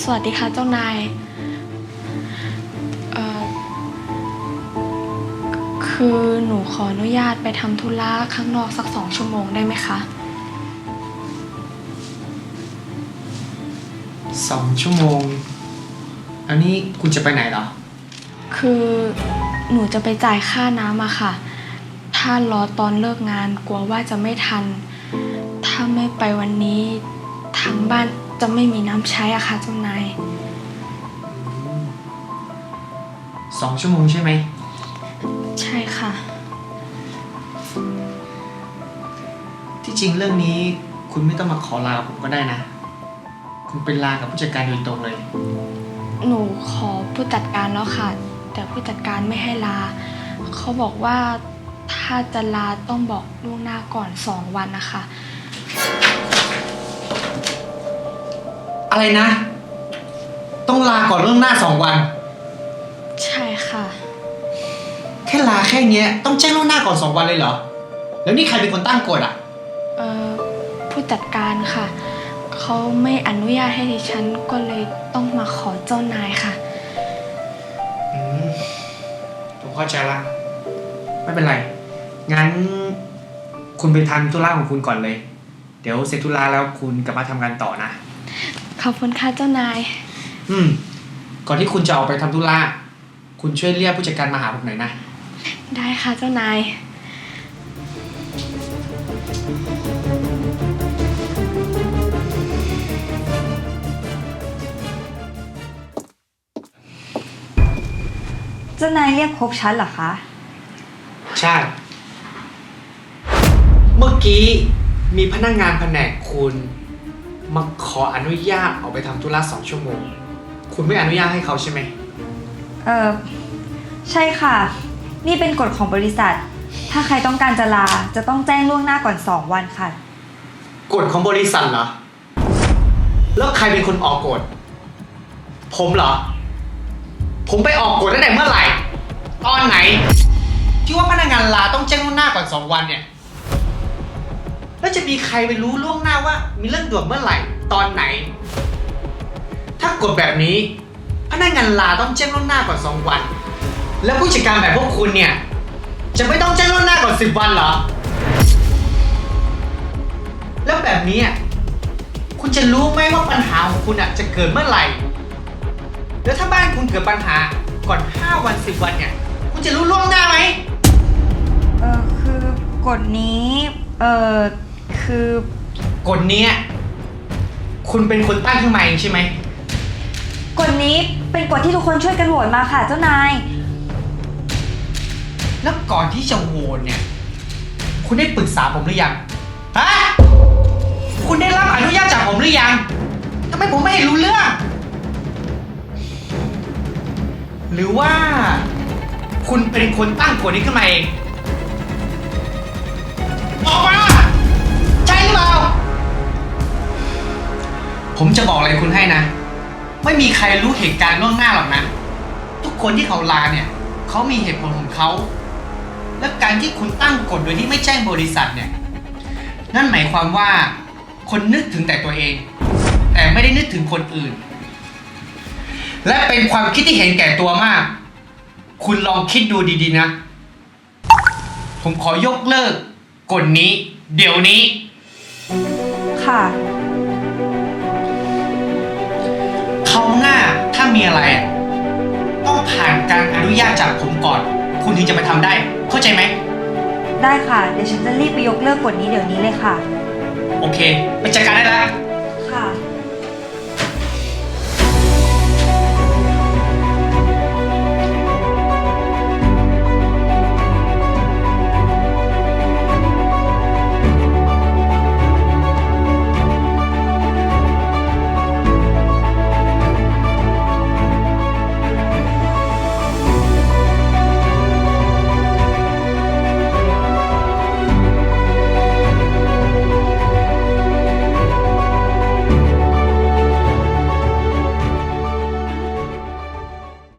สวัสดีค่ะเจ้านาย เอ่อ คือหนูขออนุญาตไปทำธุระข้างนอกสักสองชั่วโมงได้ไหมคะ สองชั่วโมง อันนี้คุณจะไปไหนเหรอ คือหนูจะไปจ่ายค่าน้ำอะค่ะ ถ้ารอตอนเลิกงานกลัวว่าจะไม่ทัน ถ้าไม่ไปวันนี้ทางบ้าน จะไม่มีน้ำใช้อะค่ะเจ้านาย สองชั่วโมงใช่ไหม ใช่ค่ะ ที่จริงเรื่องนี้คุณไม่ต้องมาขอลาผมก็ได้นะ คุณเป็นลากับผู้จัดการโดยตรงเลย หนูขอผู้จัดการแล้วค่ะ แต่ผู้จัดการไม่ให้ลา เขาบอกว่าถ้าจะลาต้องบอกล่วงหน้าก่อนสองวันนะคะ อะไรนะ ต้องลาก่อนเรื่องหน้าสองวัน ใช่ค่ะ แค่ลาแค่เนี้ยต้องแจ้งล่วงหน้าก่อนสองวันเลยเหรอ แล้วนี่ใครเป็นคนตั้งกฎอะ เอ่อผู้จัดการค่ะ เขาไม่อนุญาตให้ดิฉันก็เลยต้องมาขอเจ้านายค่ะ อืมผมเข้าใจละ ไม่เป็นไร งั้น คุณไปทำธุระของคุณก่อนเลย เดี๋ยวเสร็จธุระแล้วคุณกลับมาทำงานต่อนะ ขอบคุณค่ะเจ้านาย อืม ก่อนที่คุณจะออกไปทำธุระคุณช่วยเรียกผู้จัดการมาหาผมหน่อยนะ ได้ค่ะเจ้านาย เจ้านายเรียกพบฉันเหรอคะ ใช่ เมื่อกี้มีพนักงานแผนกคุณ มาขออนุญาตออกไปทำธุระสองชั่วโมง คุณไม่อนุญาตให้เขาใช่ไหม เออใช่ค่ะ นี่เป็นกฎของบริษัท ถ้าใครต้องการจะลาจะต้องแจ้งล่วงหน้าก่อน 2 วันค่ะ กฎของบริษัทเหรอ แล้วใครเป็นคนออกกฎ ผมเหรอ ผมไปออกกฎตั้งแต่เมื่อไหร่ ตอนไหน ที่ว่าพนักงานลาต้องแจ้งล่วงหน้าก่อนสองวันเนี่ย แล้วจะมีใครไปรู้ล่วงหน้าว่า มีเรื่องด่วนเมื่อไหร่ตอนไหน ถ้ากฎแบบนี้ พนักงานลาต้องแจ้งล่วงหน้าก่อนสองวัน แล้วผู้จัดการแบบพวกคุณเนี่ย จะไม่ต้องแจ้งล่วงหน้าก่อนสิบวันเหรอ แล้วแบบนี้คุณจะรู้ไหมว่าปัญหาของคุณอะจะเกิดเมื่อไหร่ แล้วถ้าบ้านคุณเกิดปัญหาก่อน 5 วัน 10 วันเนี่ย คุณจะรู้ล่วงหน้าไหม เออคือกฎนี้ เออ คือกฎเนี้ยคุณเป็นคนตั้งขึ้นมาเองใช่ไหม กฎนี้เป็นกฎที่ทุกคนช่วยกันโหวตมาค่ะเจ้านาย แล้วก่อนที่จะโหวตเนี่ย คุณได้ปรึกษาผมหรือยัง ฮะ คุณได้รับอนุญาตจากผมหรือยัง ทำไมผมไม่เห็นรู้เรื่อง หรือว่า คุณเป็นคนตั้งกฎนี้ขึ้นมาเองบอกมาใช่หรือ เปล่า ผมจะบอกอะไรคุณให้นะ ไม่มีใครรู้เหตุการณ์ล่วงหน้าหรอกนะ ทุกคนที่เขาลาเนี่ย เขามีเหตุผลของเขา และการที่คุณตั้งกฎโดยที่ไม่แจ้งบริษัทเนี่ย นั่นหมายความว่าคนนึกถึงแต่ตัวเอง แต่ไม่ได้นึกถึงคนอื่น และเป็นความคิดที่เห็นแก่ตัวมาก คุณลองคิดดูดีๆนะ ผมขอยกเลิกกฎนี้ เดี๋ยวนี้ ค่ะ เขาวหน้าถ้ามีอะไรอะต้องผ่านการอนุญาตจากผมก่อน คุณถึงจะไปทำได้ เข้าใจไหม ได้ค่ะ เดี๋ยวฉันจะรีบไปยกเลิกกฎนี้เดี๋ยวนี้เลยค่ะ โอเค ไปจัดการได้แล้ว ค่ะ